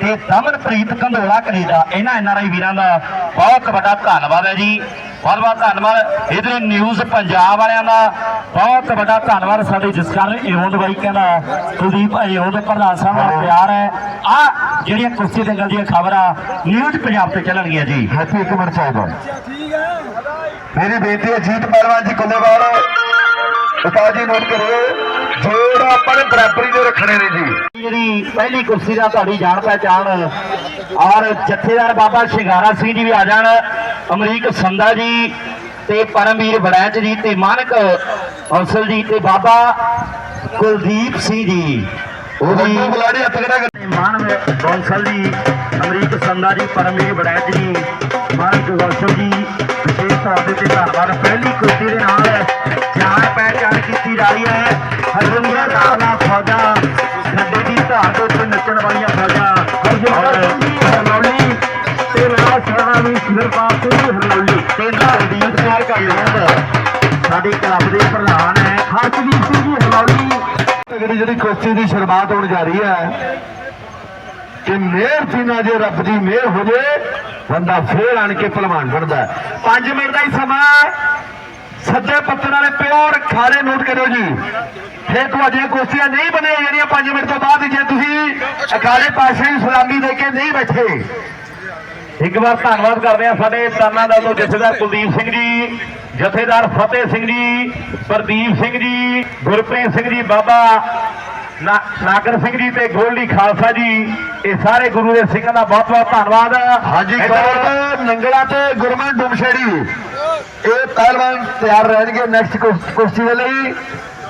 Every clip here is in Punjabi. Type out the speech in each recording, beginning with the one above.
ਤੇ ਦਮਨਪ੍ਰੀਤ ਕੰਧੋਲਾ ਕੈਨੇਡਾ। ਇਹਨਾਂ ਐਨਆਰਆਈ ਵੀਰਾਂ ਦਾ ਬਹੁਤ ਵੱਡਾ ਧੰਨਵਾਦ ਹੈ ਜੀ। ਬਹੁਤ ਬਹੁਤ ਧੰਨਵਾਦ। ਇਧਰ ਨਿਊਜ਼ ਪੰਜਾਬ ਵਾਲਿਆਂ ਦਾ ਬਹੁਤ ਵੱਡਾ ਧੰਨਵਾਦ। ਸਾਡੇ ਜਸਕਰਨ ਏਵੋਂਦ ਬਾਈ ਕਹਿੰਦਾ ਕੁਲਦੀਪ ਏਵੋਂਦ ਪ੍ਰਧਾਨ ਸਾਹਿਬ ਦਾ ਪਿਆਰ ਹੈ। ਆ ਜਿਹੜੀਆਂ ਕੁਰਸੀ ਦੇ ਗੱਲ ਦੀਆਂ ਖਬਰਾਂ ਨਿਊਜ਼ ਪੰਜਾਬ ਤੇ ਚੱਲਣਗੀਆਂ ਜੀ। ਹੈਪੀ ਇੱਕ ਮਿੰਟ ਮੇਰੀ ਬੇਨਤੀ ਹੈ ਜੀਤ ਪਹਿਲਵਾਨ ਜੀ ਕੁੱਲੇਵਾਲ ਉਸਤਾਦ ਜੀ ਨੋਟ ਕਰਿਓ। ਜੋੜ ਆਪਾਂ ਨੇ ਬਰਾਬਰੀ ਦੇ ਰੱਖਣੇ ਨੇ ਜੀ। ਜਿਹੜੀ ਪਹਿਲੀ ਕੁਰਸੀ ਦਾ ਤੁਹਾਡੀ ਜਾਣ ਪਹਿਚਾਣ ਔਰ ਜਥੇਦਾਰ ਬਾਬਾ ਸ਼ਿੰਗਾਰਾ ਸਿੰਘ ਜੀ ਵੀ ਆ ਜਾਣ ਅਮਰੀਕ ਸੰਧਾ ਜੀ ਤੇ ਪਰਮਵੀਰ ਬੜੈਚ ਜੀ ਤੇ ਮਾਨਕ ਹੌਸਲ ਜੀ ਤੇ ਬਾਬਾ ਕੁਲਦੀਪ ਸਿੰਘ ਜੀ। ਉਹ ਵੀ ਬੁਲਾੜੇ ਹੱਥ ਖੜਾ ਕਰ। ਤੇ ਮਾਨਵ ਬੌਂਸਲ ਜੀ ਅਮਰੀਕ ਸੰਧਾ ਜੀ ਪਰਮਵੀਰ ਬੜੈਚ ਜੀ ਮਾਨਕ ਹੌਸਲ ਜੀ ਵਿਸ਼ੇਸ਼ ਤੌਰ ਤੇ ਧੰਨਵਾਦ। ਪਹਿਲੀ ਕੁਰਸੀ ਦੇ ਨਾਲ ਕਾਲਿਆਂਦ ਕਲੱਬ ਦੇ ਪ੍ਰਧਾਨ ਹੈ। ਹਰਜੀਤ ਸਿੰਘ ਜੀ ਹਰਨੌਲੀ ਤਗੜੀ ਜਿਹੜੀ ਕੁਸ਼ਤੀ ਦੀ ਸ਼ੁਰੂਆਤ ਹੋਣ ਜਾ ਰਹੀ ਹੈ, ਕਿ ਮਿਹਰ ਸੀ ਜੇ ਰੱਬ ਦੀ ਮਿਹਰ ਹੋ ਜੇ, ਬੰਦਾ ਫੇਰ ਆਣ ਕੇ ਪਹਿਲਵਾਨ ਬਣਦਾ 5 ਮਿੰਟ ਦਾ ਹੀ ਸਮਾਂ ਹੈ। ਸੱਜੇ ਪੱਤਰ ਵਾਲੇ ਪਿਓਰ ਖਾਰੇ ਨੋਟ ਕਰਿਓ ਜੀ। ਫੇਰ ਤੁਹਾਡੀਆਂ ਕੁਸ਼ਤੀਆਂ ਨਹੀਂ ਬਣੀਆਂ ਜਿਹੜੀਆਂ 5 ਮਿੰਟ ਤੋਂ ਬਾਅਦ ਜੇ ਤੁਸੀਂ ਅਕਾਲੇ ਪਾਸੇ ਦੀ ਸਲਾਮੀ ਦੇ ਕੇ ਨਹੀਂ ਬੈਠੇ। ਇੱਕ ਵਾਰ ਧੰਨਵਾਦ ਕਰਦੇ ਆ ਸਾਡੇ ਤਾਨਾ ਦਲ ਤੋਂ ਜਥੇਦਾਰ ਕੁਲਦੀਪ ਸਿੰਘ ਜੀ ਜਥੇਦਾਰ ਫਤਿਹ ਸਿੰਘ ਜੀ ਪ੍ਰਦੀਪ ਸਿੰਘ ਜੀ ਗੁਰਪ੍ਰੀਤ ਸਿੰਘ ਜੀ ਬਾਬਾ ਨਾਗਰ ਸਿੰਘ ਜੀ ਤੇ ਗੋਲਡੀ ਖਾਲਸਾ ਜੀ ਇਹ ਸਾਰੇ ਗੁਰੂ ਦੇ ਸਿੰਘਾਂ ਦਾ ਬਹੁਤ ਬਹੁਤ ਧੰਨਵਾਦ। ਹਾਂਜੀ ਨੰਗਲਾ ਤੇ ਗੁਰਮਨ ਡੁਮਸ਼ੇੜੀ। ਇਹ ਪਹਿਲਵਾਨ ਤਿਆਰ ਰਹਿਣਗੇ ਨੈਕਸਟ ਕੁਸ਼ਤੀ ਦੇ ਲਈ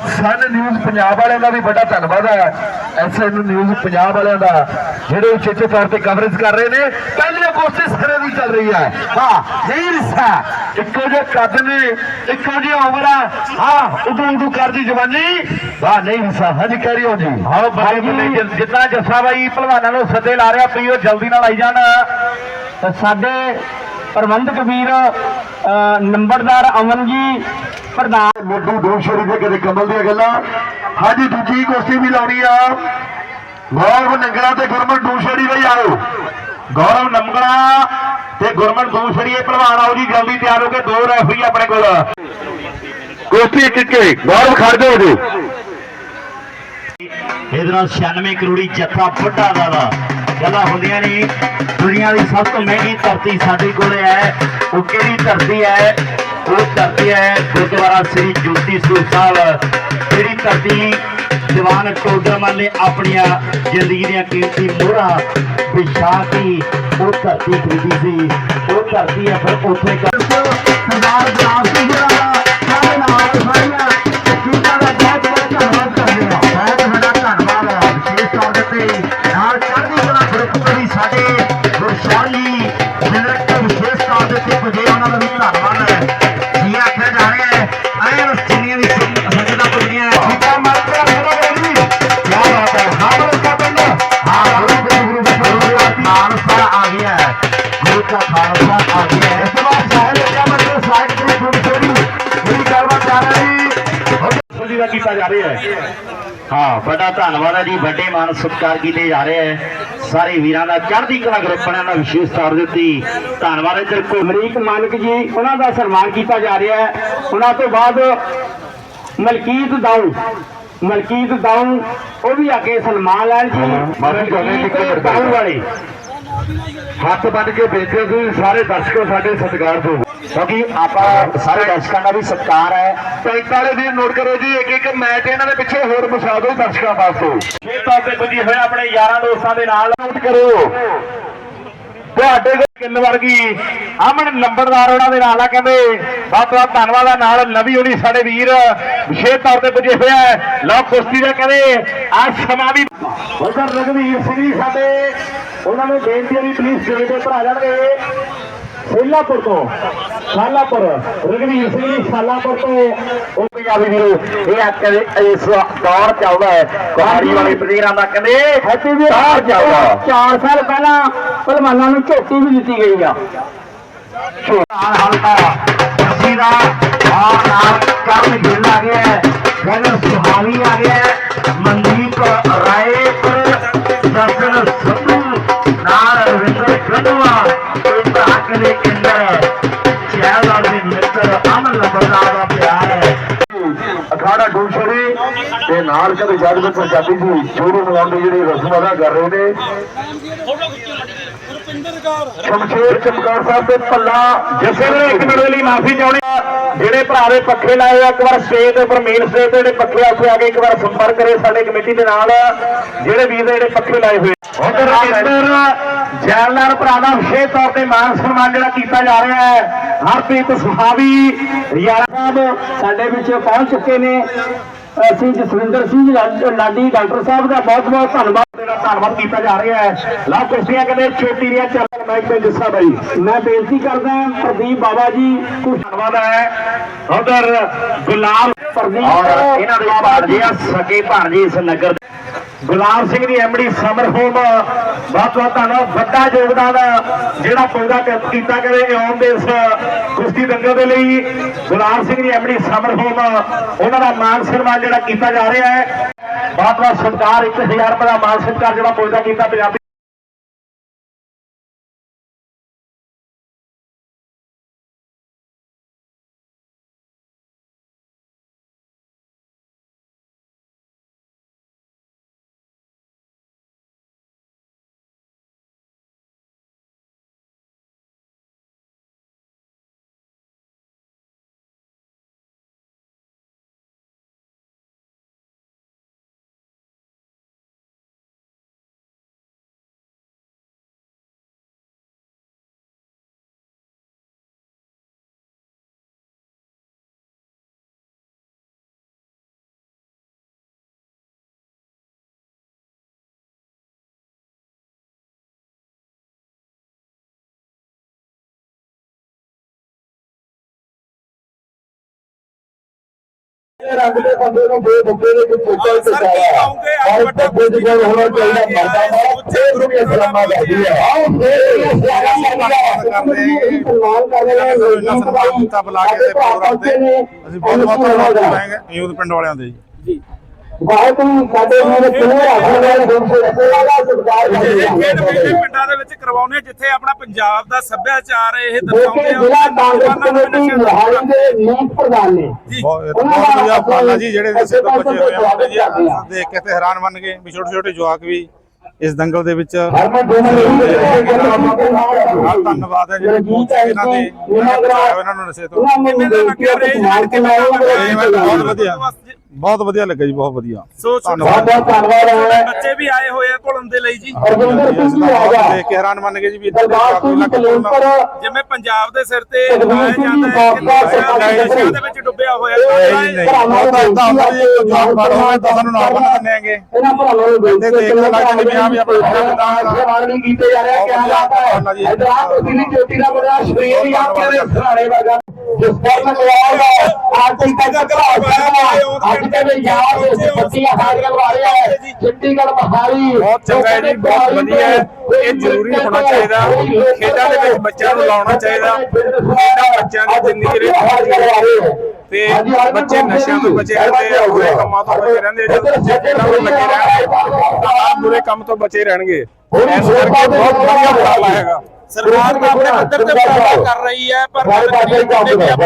ਸਨ ਨਿਊਜ਼ ਪੰਜਾਬ ਵਾਲਿਆਂ ਦਾ ਵੀ ਵੱਡਾ ਧੰਨਵਾਦ ਹੈ। ਐਸਐਨ ਨਿਊਜ਼ ਪੰਜਾਬ ਵਾਲਿਆਂ ਦਾ ਜਿਹੜੇ ਉਚੇਚੇ ਤੌਰ ਤੇ ਕਵਰੇਜ ਕਰ ਰਹੇ ਨੇ ਪਹਿਲੀ ਕੁਸ਼ਤੀ ਸਿਰੇ ਦੀ ਚੱਲ ਰਹੀ ਹੈ। ਹਾਂ ਨਹੀਂ ਰਿਸਾ ਇੱਕੋ ਜਿਹੇ ਕੱਦ ਨੇ ਇੱਕੋ ਜਿਹੀ ਉਮਰ ਆ। ਹਾਂ ਉਦੋਂ ਉਦੋਂ ਕਰਦੀ ਜਵਾਨੀ। ਵਾਹ ਨਹੀਂ ਰਿਸਾ ਹਾਂਜੀ ਕਹਿ ਰਹੀ ਹੋ ਜੀ ਬੱਲੇ ਬੱਲੇ ਜਿ- ਜਿੱਦਾਂ ਜੱਸਾ ਬਾਈ ਪਹਿਲਵਾਨਾਂ ਨੂੰ ਸੱਦੇ ਲਾ ਰਿਹਾ ਪ੍ਰਿਓ ਜਲਦੀ ਨਾਲ ਆਈ ਜਾਣ। ਤੇ ਸਾਡੇ ਪ੍ਰਬੰਧਕ ਵੀਰ ਨੰਬਰਦਾਰ ਅਮਨ ਜੀ ਪ੍ਰਧਾਨ ਲੱਡੂ ਡੋਸ਼ਰੀ ਦੇ ਕਦੇ ਕਮਲ ਦੀਆਂ ਗੱਲਾਂ। ਹਾਂਜੀ, ਦੂਜੀ ਕੁਸ਼ਤੀ ਵੀ ਲਾਉਣੀ ਆ। ਗੌਰਵ ਨੰਗਲਾ ਤੇ ਗੁਰਮਨ ਡੂਸ਼ੜੀ ਬਈ ਆਓ। ਗੌਰਵ ਨਮਗਣਾ ਤੇ ਗੁਰਮਨ ਦੂਸਰੀਏ ਪਹਿਲਵਾਨ ਆਓ ਜੀ, ਜਲਦੀ ਤਿਆਰ ਹੋ ਕੇ ਦੋ ਰੈਫਰੀ ਆਪਣੇ ਕੋਲ। ਕੁਸ਼ਤੀ ਇੱਕ ਗੌਰਵ ਖੜ ਜਾਓ ਜੀ। ਇਹਦੇ ਨਾਲ 96 ਕਰੋੜੀ ਜੱਥਾ ਵੱਡਾ ਦਾਦਾ। ਗੱਲਾਂ ਹੁੰਦੀਆਂ ਨੇ। ਦੁਨੀਆ ਦੀ ਸਭ ਤੋਂ ਮਹਿੰਗੀ ਧਰਤੀ ਸਾਡੇ ਕੋਲ ਹੈ। ਉਹ ਕਿਹੜੀ ਧਰਤੀ ਹੈ? ਉਹ ਧਰਤੀ ਹੈ ਗੁਰਦੁਆਰਾ ਸ੍ਰੀ ਜੋਤੀ ਸਰੂਪ ਸਾਹਿਬ। ਜਿਹੜੀ ਧਰਤੀ ਦੀਵਾਨ ਟੋਡਰਮਲ ਨੇ ਆਪਣੀਆਂ ਜ਼ਿੰਦਗੀ ਦੀਆਂ ਕੀਮਤੀ ਮੋਹਰਾਂ ਵਿਛਾ ਕੇ ਉਹ ਧਰਤੀ ਖਰੀਦੀ ਸੀ। ਉਹ ਧਰਤੀ ਹੈ ਫਿਰ ਉੱਥੇ ਸਰਦਾਰ ਧੰਨਵਾਦ ਹੈ ਜੀ ਵੱਡੇ ਮਾਨ ਸਤਿਕਾਰ ਕੀਤੇ ਜਾ ਰਹੇ ਹੈ। ਸਾਰੇ ਵੀਰਾਂ ਦਾ ਚੜ੍ਹਦੀ ਕਲਾ ਗਰੁੱਪ ਦਾ ਵਿਸ਼ੇਸ਼ ਤੌਰ ਦੇ ਉੱਤੇ ਧੰਨਵਾਦ ਇੱਧਰ ਕੋ ਅਮਰੀਕ ਮਾਨਕ ਜੀ ਉਹਨਾਂ ਦਾ ਸਨਮਾਨ ਕੀਤਾ ਜਾ ਰਿਹਾ ਹੈ। ਉਹਨਾਂ ਤੋਂ ਬਾਅਦ ਮਲਕੀਤ ਦਾਊ ਮਲਕੀਤ ਦਾਊ ਉਹ ਵੀ ਆ ਕੇ ਸਨਮਾਨ ਲੈਣ ਜੀ। ਮਾਫ਼ੀ ਜੀ, ਇੱਕ ਦਾਊ ਵਾਲੇ। ਹੱਥ ਬੰਨ ਕੇ ਬੇਨਤੀ ਸਾਰੇ ਦਰਸ਼ਕੋ ਸਾਡੇ ਸਤਿਕਾਰ ਤੋਂ ਕਿਉਂਕਿ ਆਪਾਂ ਸਾਰੇ ਦਰਸ਼ਕਾਂ ਦਾ ਵੀ ਸਤਿਕਾਰ ਹੈ। 45 ਦਿਨ ਨੋਟ ਕਰੋ ਜੀ ਇੱਕ ਇੱਕ ਮੈਚ ਇਹਨਾਂ ਦੇ ਪਿੱਛੇ ਹੋਰ ਵਿਛਾ ਦਿਓ ਦਰਸ਼ਕਾਂ ਵਾਸਤੇ। ਤੌਰ ਤੇ ਪੁੱਜੀ ਹੋਏ ਆਪਣੇ ਯਾਰਾਂ ਦੋਸਤਾਂ ਦੇ ਨਾਲ। ਨੋਟ ਕਰੋ ਤੁਹਾਡੇ ਕੋਲ ਕਿੰਨ ਵਰਗੀ ਅਮਨ ਨੰਬਰਦਾਰ ਉਹਨਾਂ ਦੇ ਨਾਲ ਆ ਕਹਿੰਦੇ ਬਹੁਤ ਬਹੁਤ ਧੰਨਵਾਦ ਆ। ਨਾਲ ਨਵੀ ਹੋਣੀ ਸਾਡੇ ਵੀਰ ਵਿਸ਼ੇਸ਼ ਤੌਰ ਤੇ ਪੁੱਜੇ ਹੋਇਆ ਹੈ ਲਓ ਕੁਸ਼ਤੀ ਦਾ ਕਹਿੰਦੇ ਆ ਸਮਾਂ ਵੀ ਉਧਰ ਰਗਵੀਰ ਸਿੰਘ ਜੀ ਸਾਡੇ ਉਹਨਾਂ ਨੂੰ ਬੇਨਤੀ ਹੈ ਵੀ ਪਲੀਜ਼ ਜਿਹੜੇ ਤੇ ਭਰਾ ਜਾਣਗੇ ਸੇਲਾਪੁਰ ਤੋਂ ਸਾਲਾਪੁਰ ਰਗਵੀਰ ਸਿੰਘ ਜੀ ਸਾਲਾਪੁਰ ਤੋਂ ਉਹ ਪੰਜਾਬੀ ਵੀਰੋ ਇਹ ਕਹਿੰਦੇ ਇਸ ਦੌਰ ਚੱਲਦਾ ਹੈ ਕੁਹਾੜੀ ਵਾਲੇ ਪਨੀਰਾਂ ਦਾ ਕਹਿੰਦੇ ਹੈਪੀ ਵੀ ਦੌਰ ਚੱਲਦਾ। 4 ਸਾਲ ਪਹਿਲਾਂ ਪਹਿਲਵਾਨਾਂ ਨੂੰ ਝੋਟੀ ਵੀ ਦਿੱਤੀ ਗਈ ਆ। ਹਾਲ ਹਲਕਾ ਅਸੀਂ ਦਾ ਆ ਨਾਲ ਕਰਨ ਗਿੱਲ ਆ ਗਿਆ ਹੈ ਗਗਨ ਸੁਹਾਵੀ ਆ ਗਿਆ ਹੈ ਮਨਦੀਪ ਦਰਸ਼ਨ ਸੰਧੂ ਨਾਲ ਰਵਿੰਦਰ ਅਮਨ ਦਾ ਪਿਆਰ ਹੈ ਅਖਾੜਾ ਡੂਸ਼ਰੀ ਤੇ ਨਾਲ ਕਦੇ ਜੱਜ ਪੰਜਾਬੀ ਦੀ ਜੋੜੀ ਮਨਾਉਣ ਦੀ ਜਿਹੜੀ ਰਸਮ ਅਦਾ ਕਰ ਰਹੇ ਨੇ ਸ਼ਮਸ਼ੇਰ ਚਮਕਾਰ ਸਾਹਿਬ ਤੇ ਭੱਲਾ ਜਿਸੇ ਵੇਲੇ ਇੱਕ ਮਿੰਟ ਲਈ ਮਾਫੀ ਚਾਹੁੰਦੇ ਜਿਹੜੇ ਭਰਾ ਦੇ ਪੱਖੇ ਲਾਏ ਆ, ਇੱਕ ਵਾਰ ਸਟੇਜ ਦੇ ਉੱਪਰ ਮੇਨ ਸਟੇਜ ਤੇ ਜਿਹੜੇ ਪੱਖੇ ਆ, ਉੱਥੇ ਆ ਕੇ ਇੱਕ ਵਾਰ ਸੰਪਰਕ ਕਰੇ ਸਾਡੇ ਕਮੇਟੀ ਦੇ ਨਾਲ, ਜਿਹੜੇ ਵੀਰ ਦੇ ਜਿਹੜੇ ਪੱਖੇ ਲਾਏ ਹੋਏ ਉਧਰ ਕੇਂਦਰ ਜੈਲਦਾਰ ਭਰਾ ਦਾ ਵਿਸ਼ੇਸ਼ ਤੌਰ ਤੇ ਮਾਨ ਸਨਮਾਨ ਜਿਹੜਾ ਕੀਤਾ ਜਾ ਰਿਹਾ ਹੈ, ਹਰਪ੍ਰੀਤ ਸੁਹਾਵੀ ਯਾਰਾ ਸਾਹਿਬ ਸਾਡੇ ਵਿੱਚ ਪਹੁੰਚ ਚੁੱਕੇ ਨੇ। ਅਸੀਂ ਜਸਵਿੰਦਰ ਸਿੰਘ ਲਾਡੀ ਡਾਕਟਰ ਸਾਹਿਬ ਦਾ ਬਹੁਤ ਬਹੁਤ ਧੰਨਵਾਦ। ਤੇਰਾ ਧੰਨਵਾਦ ਕੀਤਾ ਜਾ ਰਿਹਾ ਹੈ। ਲਾ ਕੁਰਸੀਆਂ ਕਹਿੰਦੇ ਛੋਟੀ ਰੀਆਂ ਚੱਲ ਮਾਈਕ ਤੇ ਜੱਸਾ ਬਾਈ। ਮੈਂ ਬੇਨਤੀ ਕਰਦਾ ਪ੍ਰਦੀਪ ਬਾਬਾ ਜੀ ਕੁਝ ਧੰਨਵਾਦ ਹੈ। ਉਧਰ ਗੁਲਾਮ ਪ੍ਰਦੀਪ ਇਹਨਾਂ ਦੇ ਭਾਣਜੇ ਆ ਸਕੇ ਭਾਣਜੇ ਇਸ ਨਗਰ ਗੁਲਾਬ ਸਿੰਘ ਦੀ ਐਮਡੀ ਸਮਰ ਹੋਮ, ਬਹੁਤ ਬਹੁਤ ਧੰਨਵਾਦ, ਵੱਡਾ ਯੋਗਦਾਨ ਜਿਹੜਾ ਪੌਦਾ ਕੀਤਾ ਕਰੇ ਆਉਣ ਦੇ ਇਸ ਕੁਸ਼ਤੀ ਦੰਗਲ ਦੇ ਲਈ ਗੁਲਾਬ ਸਿੰਘ ਦੀ ਐਮਡੀ ਸਮਰ ਹੋਮ, ਉਹਨਾਂ ਦਾ ਮਾਨ ਸਨਮਾਨ ਜਿਹੜਾ ਕੀਤਾ ਜਾ ਰਿਹਾ ਹੈ। ਬਹੁਤ ਬਹੁਤ ਸਤਿਕਾਰ 1000 ਰੁਪਏ ਦਾ ਮਾਨ ਸਤਿਕਾਰ ਜਿਹੜਾ ਪੌਦਾ ਕੀਤਾ ਪੰਜਾਬੀ ਰੰਗ ਦੇ ਬੰਦੇ ਨੂੰ ਦੋ ਬੰਦੇ ਦੇ ਕੋਈ ਫੋਟੋ ਤੇ ਸਰ, ਕੀ ਕਹੋਗੇ? ਅੱਜ ਔਰ ਵੱਡਾ ਬੰਦੇ ਦੀ ਗੱਲ ਹੋਣਾ ਚਾਹੀਦਾ ਮਰਦਾ ਮਾਰਾ ਉੱਚੇ ਫੇਰ ਵੀ ਇਸਲਾਮਾ ਕਰਦੀ ਹੈ ਆਓ ਫੇਰ ਇਹ ਸਾਰਾ ਸਨਮਾਨ ਕਰ ਰਹੇ ਹਾਂ ਇੰਨਾ ਸਨਮਾਨ ਦਿੱਤਾ ਬੁਲਾ ਕੇ ਤੇ ਪ੍ਰੋਗਰਾਮ ਤੇ ਅਸੀਂ ਬਹੁਤ ਬਹੁਤ ਧੰਨਵਾਦ ਕਰਾਂਗੇ ਯੂਥ ਪਿੰਡ ਵਾਲਿਆਂ ਦੇ ਜੀ ਬਹੁਤ ਹੀ ਸਾਡੇ ਮੇਰੇ ਕਿੰਨੇ ਆਖਣ ਵਾਲੇ ਦਿਨ ਸੇ ਰਸੂਲਾਂ ਦਾ ਸਤਿਕਾਰ ਇਹ ਖੇਡ ਮੇਲੇ ਕਰਦੇ ਪਿੰਡਾਂ ਦੇ ਵਿੱਚ ਕਰਵਾਉਣੇ ਜਿੱਥੇ ਆਪਣਾ ਪੰਜਾਬ ਦਾ ਸੱਭਿਆਚਾਰ ਇਹ ਦੇਖੇ ਦਰਸਾਉਂਦੇ ਆ ਜ਼ਿਲ੍ਹਾ ਕਾਂਗਰਸ ਕਮੇਟੀ ਮੋਹਾਲੀ ਦੇ ਮੀਤ ਪ੍ਰਧਾਨ ਨੇ। ਬਹੁਤ ਇਹ ਤਾਂ ਉਹਨਾਂ ਬਹੁਤ ਦਾ ਵਧੀਆ ਆਪਾਂ ਪਾਲਾ ਜੀ ਜਿਹੜੇ ਨਸ਼ੇ ਤੋਂ ਬਚੇ ਹੋਏ ਆ ਸਵਾਗਤ ਜੀ ਕਰਦੇ ਹਾਂ। ਦੇਖ ਕੇ ਤੇ ਹੈਰਾਨ ਬਣ ਗਏ ਵੀ ਛੋਟੇ ਛੋਟੇ ਜਵਾਕ ਵੀ ਇਸ ਦੰਗਲ ਦੇ ਵਿੱਚ ਧੰਨਵਾਦ ਹੈ ਜਿਹੜੇ ਇਹਨਾਂ ਦੇ ਇਹਨਾਂ ਨੂੰ ਨਸ਼ੇ ਤੋਂ। ਬਹੁਤ ਵਧੀਆ। ਬਹੁਤ ਵਧੀਆ ਲੱਗਾ ਜੀ ਬਹੁਤ ਵਧੀਆ ਸੋ ਧੰਨਵਾਦ ਬਹੁਤ ਧੰਨਵਾਦ ਹੈ ਬੱਚੇ ਵੀ ਆਏ ਹੋਏ ਆ ਘੁਲਣ ਦੇ ਲਈ ਜੀ ਅਰਜਿੰਦਰ ਸਿੰਘ ਜੀ ਆ ਗਿਆ ਦੇਖ ਕੇ ਹੈਰਾਨ ਬਣ ਗਏ ਜੀ ਵੀ ਇੱਥੇ ਦੇ ਜਿਵੇਂ ਪੰਜਾਬ ਦੇ ਸਿਰ ਤੇ ਜਾਂਦਾ ਹੈ ਕਿ ਨਸ਼ਿਆਂ ਸਰਕਾਰ ਦੇ ਵਿੱਚ ਡੁੱਬਿਆ ਹੋਇਆ ਹੈ ਹੁੰਦਾ ਜੀ ਨਾਲ ਦਿੰਦੇ ਇਹਨਾਂ ਭਰਾਵਾਂ ਨੂੰ ਬੇਨਤੀ ਦੇਖ ਕੇ ਵੀ ਵੀ ਆਪਣਾ ਕੀਤੇ ਜਾ ਰਿਹਾ ਹੈ ਦਿੱਲੀ ਚੋਟੀ ਦਾ ਬੜਾ ਸ਼ਰੀਰ ਆਪ ਸਰਾਣੇ ਵਰਗਾ ਜਿਸ ਪਰ ਮੈਂ ਆਇਆ ਆਰਤੀ ਤੱਕ ਘਰਾ ਅੱਜ ਵੀ ਯਾਰ ਹਾਜ਼ਰ ਹੈ ਚੰਡੀਗੜ੍ਹ ਬਹੁਤ ਚੰਗਾ ਹੈ ਜੀ, ਬਹੁਤ ਵਧੀਆ ਹੈ। ਇਹ ਜ਼ਰੂਰੀ ਹੋਣਾ ਚਾਹੀਦਾ। ਖੇਡਾਂ ਦੇ ਵਿੱਚ ਬੱਚਿਆਂ ਨੂੰ ਲਾਉਣਾ ਚਾਹੀਦਾ। ਖੇਡਾਂ ਬੱਚਿਆਂ ਦੀ ਜ਼ਿੰਦਗੀ ਦੇ ਤੇ ਬੱਚੇ ਨਸ਼ਿਆਂ ਤੋਂ ਬਚੇ ਰਹਿੰਦੇ ਆ ਬੁਰੇ ਕੰਮਾਂ ਤੋਂ ਬਚੇ ਰਹਿੰਦੇ ਆ। ਜਦੋਂ ਬੱਚੇ ਖੇਡਾਂ ਵਿੱਚ ਲੱਗੇ ਰਹਿਣਗੇ ਤਾਂ ਆਪ ਬੁਰੇ ਕੰਮ ਤੋਂ ਬਚੇ ਰਹਿਣਗੇ ਇਸ ਕਰਕੇ ਬਹੁਤ ਵਧੀਆ ਉਪਰਾਲਾ ਹੈਗਾ ਸਰਕਾਰ ਤਾਂ ਆਪਣੇ ਪੱਧਰ ਤੇ ਉਪਰਾਲਾ ਕਰ ਰਹੀ ਹੈ ਪਰ